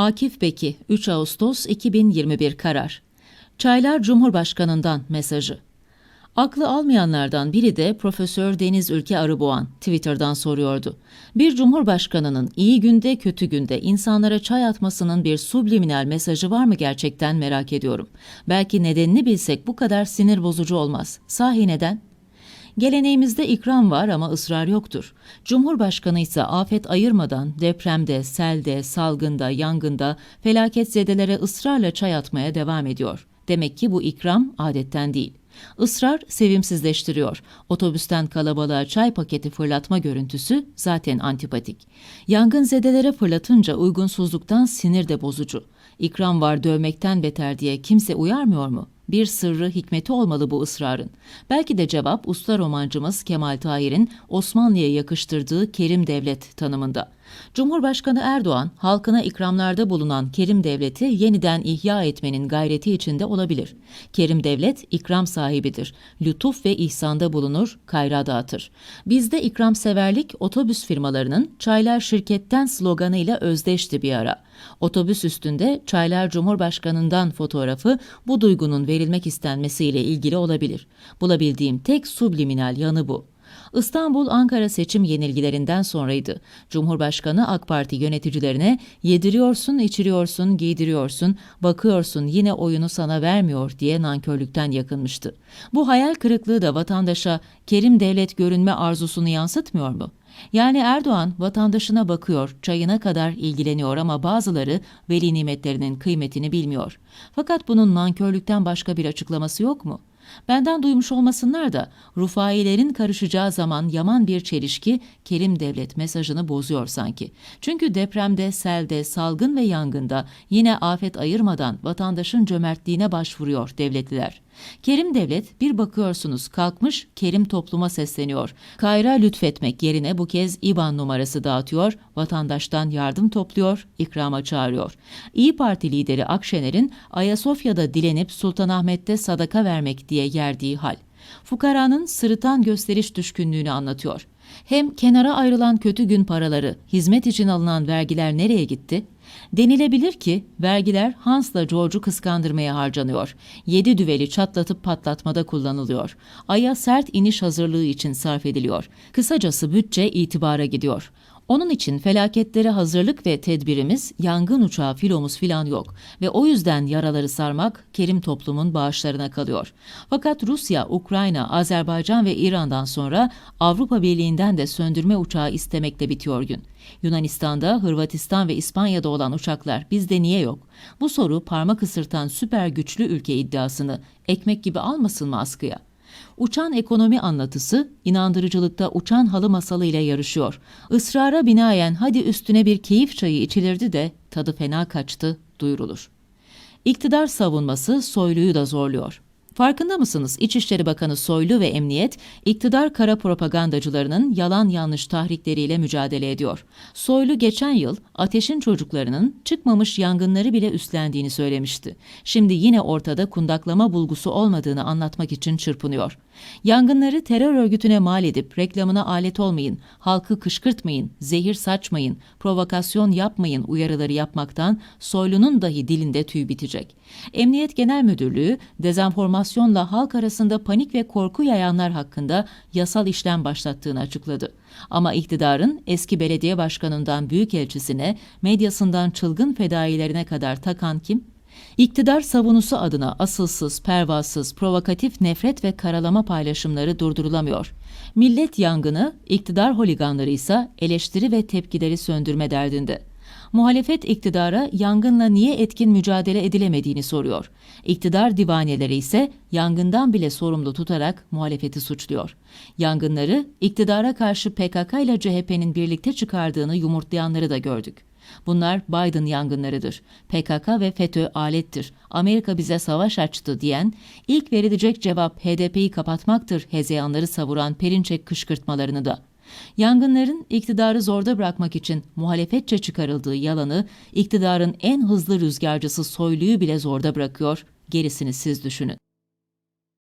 Akif Beki 3 Ağustos 2021 karar. Çaylar Cumhurbaşkanından mesajı. Aklı almayanlardan biri de Profesör Deniz Ülke Arıboğan Twitter'dan soruyordu. Bir cumhurbaşkanının iyi günde kötü günde insanlara çay atmasının bir subliminal mesajı var mı gerçekten merak ediyorum. Belki nedenini bilsek bu kadar sinir bozucu olmaz. Sahi neden? Geleneğimizde ikram var ama ısrar yoktur. Cumhurbaşkanı ise afet ayırmadan depremde, selde, salgında, yangında felaketzedelere ısrarla çay atmaya devam ediyor. Demek ki bu ikram adetten değil. Israr sevimsizleştiriyor. Otobüsten kalabalığa çay paketi fırlatma görüntüsü zaten antipatik. Yangın zedelere fırlatınca uygunsuzluktan sinir de bozucu. İkram var dövmekten beter diye kimse uyarmıyor mu? Bir sırrı, hikmeti olmalı bu ısrarın. Belki de cevap usta romancımız Kemal Tahir'in Osmanlı'ya yakıştırdığı Kerim Devlet tanımında. Cumhurbaşkanı Erdoğan, halkına ikramlarda bulunan Kerim Devlet'i yeniden ihya etmenin gayreti içinde olabilir. Kerim Devlet, ikram sahibidir. Lütuf ve ihsanda bulunur, kayra dağıtır. Bizde ikramseverlik otobüs firmalarının Çaylar Şirketten sloganıyla özdeşti bir ara. Otobüs üstünde Çaylar Cumhurbaşkanı'ndan fotoğrafı bu duygunun verilmek istenmesiyle ilgili olabilir. Bulabildiğim tek subliminal yanı bu. İstanbul-Ankara seçim yenilgilerinden sonraydı. Cumhurbaşkanı AK Parti yöneticilerine yediriyorsun, içiriyorsun, giydiriyorsun, bakıyorsun yine oyunu sana vermiyor diye nankörlükten yakınmıştı. Bu hayal kırıklığı da vatandaşa Kerim devlet görünme arzusunu yansıtmıyor mu? Yani Erdoğan vatandaşına bakıyor, çayına kadar ilgileniyor ama bazıları veli nimetlerinin kıymetini bilmiyor. Fakat bunun nankörlükten başka bir açıklaması yok mu? Benden duymuş olmasınlar da Rufailerin karışacağı zaman yaman bir çelişki Kerim Devlet mesajını bozuyor sanki. Çünkü depremde, selde, salgın ve yangında yine afet ayırmadan vatandaşın cömertliğine başvuruyor devletliler. Kerim Devlet bir bakıyorsunuz kalkmış Kerim topluma sesleniyor. Kayra lütfetmek yerine bu kez İBAN numarası dağıtıyor, vatandaştan yardım topluyor, ikrama çağırıyor. İyi Parti lideri Akşener'in Ayasofya'da dilenip Sultanahmet'te sadaka vermek diye yerdiği hal. Fukaranın sırıtan gösteriş düşkünlüğünü anlatıyor. Hem kenara ayrılan kötü gün paraları, hizmet için alınan vergiler nereye gitti? Denilebilir ki vergiler Hans'la George'u kıskandırmaya harcanıyor. Yedi düveli çatlatıp patlatmada kullanılıyor. Ay'a sert iniş hazırlığı için sarf ediliyor. Kısacası bütçe itibara gidiyor. Onun için felaketlere hazırlık ve tedbirimiz, yangın uçağı filomuz filan yok ve o yüzden yaraları sarmak Kerim toplumun bağışlarına kalıyor. Fakat Rusya, Ukrayna, Azerbaycan ve İran'dan sonra Avrupa Birliği'nden de söndürme uçağı istemekle bitiyor gün. Yunanistan'da, Hırvatistan ve İspanya'da olan uçaklar bizde niye yok? Bu soru parmak ısırtan süper güçlü ülke iddiasını ekmek gibi almasın mı askıya? Uçan ekonomi anlatısı inandırıcılıkta uçan halı masalı ile yarışıyor. Israra binaen hadi üstüne bir keyif çayı içilirdi de tadı fena kaçtı duyurulur. İktidar savunması Soylu'yu da zorluyor. Farkında mısınız? İçişleri Bakanı Soylu ve Emniyet, iktidar kara propagandacılarının yalan yanlış tahrikleriyle mücadele ediyor. Soylu geçen yıl ateşin çocuklarının çıkmamış yangınları bile üstlendiğini söylemişti. Şimdi yine ortada kundaklama bulgusu olmadığını anlatmak için çırpınıyor. Yangınları terör örgütüne mal edip reklamına alet olmayın, halkı kışkırtmayın, zehir saçmayın, provokasyon yapmayın uyarıları yapmaktan Soylu'nun dahi dilinde tüy bitecek. Emniyet Genel Müdürlüğü dezenformasyonla halk arasında panik ve korku yayanlar hakkında yasal işlem başlattığını açıkladı. Ama iktidarın eski belediye başkanından büyükelçisine, medyasından çılgın fedailerine kadar takan kim? İktidar savunusu adına asılsız, pervasız, provokatif nefret ve karalama paylaşımları durdurulamıyor. Millet yangını, iktidar holiganları ise eleştiri ve tepkileri söndürme derdinde. Muhalefet iktidara yangınla niye etkin mücadele edilemediğini soruyor. İktidar divaneleri ise yangından bile sorumlu tutarak muhalefeti suçluyor. Yangınları iktidara karşı PKK ile CHP'nin birlikte çıkardığını yumurtlayanları da gördük. Bunlar Biden yangınlarıdır. PKK ve FETÖ alettir. Amerika bize savaş açtı diyen, ilk verilecek cevap HDP'yi kapatmaktır hezeyanları savuran Perinçek kışkırtmalarını da. Yangınların iktidarı zorda bırakmak için muhalefetçe çıkarıldığı yalanı, iktidarın en hızlı rüzgarcısı Soylu'yu bile zorda bırakıyor, gerisini siz düşünün.